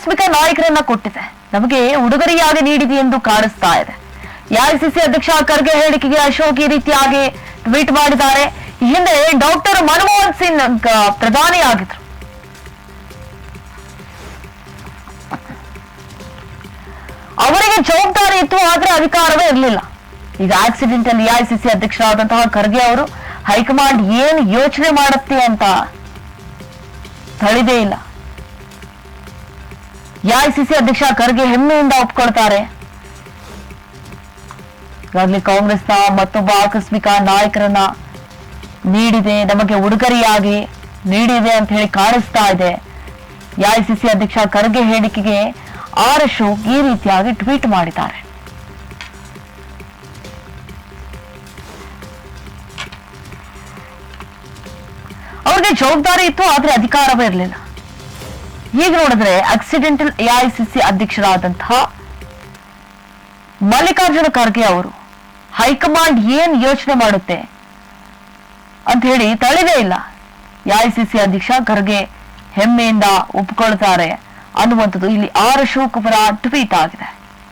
ಆಕಸ್ಮಿಕ ನಾಯಕರನ್ನ ಕೊಟ್ಟಿದೆ. ನಮಗೆ ಉಡುಗೊರೆಯಾಗಿ ನೀಡಿದೆ ಎಂದು ಕಾಣಿಸ್ತಾ ಇದೆ. ಎಐಸಿಸಿ ಅಧ್ಯಕ್ಷ ಖರ್ಗೆ ಹೇಳಿಕೆಗೆ ಅಶೋಕ್ ಈ ರೀತಿಯಾಗಿ ಟ್ವೀಟ್ ಮಾಡಿದ್ದಾರೆ. ಈ ಹಿಂದೆ ಡಾಕ್ಟರ್ ಮನಮೋಹನ್ ಸಿಂಗ್ ಪ್ರಧಾನಿಯಾಗಿದ್ರು. ಅವರಿಗೆ ಜವಾಬ್ದಾರಿ ಇತ್ತು ಆದ್ರೆ ಅಧಿಕಾರವೇ ಇರಲಿಲ್ಲ. ಈಗ ಆಕ್ಸಿಡೆಂಟ್ ಅಲ್ಲಿ ಎಐಸಿಸಿ ಅಧ್ಯಕ್ಷರಾದಂತಹ ಖರ್ಗೆ ಅವರು ಹೈಕಮಾಂಡ್ ಏನು ಯೋಚನೆ ಮಾಡುತ್ತೆ ಅಂತ ತಳಿದೇ ಇಲ್ಲ. ಎಐಸಿಸಿ ಅಧ್ಯಕ್ಷ ಖರ್ಗೆ ಹೆಮ್ಮೆಯಿಂದ ಒಪ್ಕೊಳ್ತಾರೆ. ಈಗಾಗಲೇ ಕಾಂಗ್ರೆಸ್ನ ಮತ್ತೊಬ್ಬ ಆಕಸ್ಮಿಕ ನಾಯಕರನ್ನ ನೀಡಿದೆ, ನಮಗೆ ಉಡುಗೊರೆಯಾಗಿ ನೀಡಿದೆ ಅಂತ ಹೇಳಿ ಕಾಣಿಸ್ತಾ ಇದೆ. ಎಐಸಿಸಿ ಅಧ್ಯಕ್ಷ ಖರ್ಗೆ ಹೇಳಿಕೆಗೆ ಆರ್ ಅಶೋಕ್ ಈ ರೀತಿಯಾಗಿ ಟ್ವೀಟ್ ಮಾಡಿದ್ದಾರೆ. ಅವ್ರಿಗೆ ಜವಾಬ್ದಾರಿ ಇತ್ತು, ಆದ್ರೆ ಅಧಿಕಾರವೇ ಇರಲಿಲ್ಲ. ಈಗ ನೋಡಿದ್ರೆ ಆಕ್ಸಿಡೆಂಟಲ್ ಎಐಸಿಸಿ ಅಧ್ಯಕ್ಷರಾದಂತಹ ಮಲ್ಲಿಕಾರ್ಜುನ ಖರ್ಗೆ ಅವರು ಹೈಕಮಾಂಡ್ ಏನ್ ಯೋಚನೆ ಮಾಡುತ್ತೆ ಅಂತ ಹೇಳಿ ತಳಿದೇ ಇಲ್ಲ. ಎಐಸಿಸಿ ಅಧ್ಯಕ್ಷ ಖರ್ಗೆ ಹೆಮ್ಮೆಯಿಂದ ಒಪ್ಕೊಳ್ತಾರೆ ಅನ್ನುವಂಥದ್ದು ಇಲ್ಲಿ ಆರ್ ಅವರ ಟ್ವೀಟ್ ಆಗಿದೆ.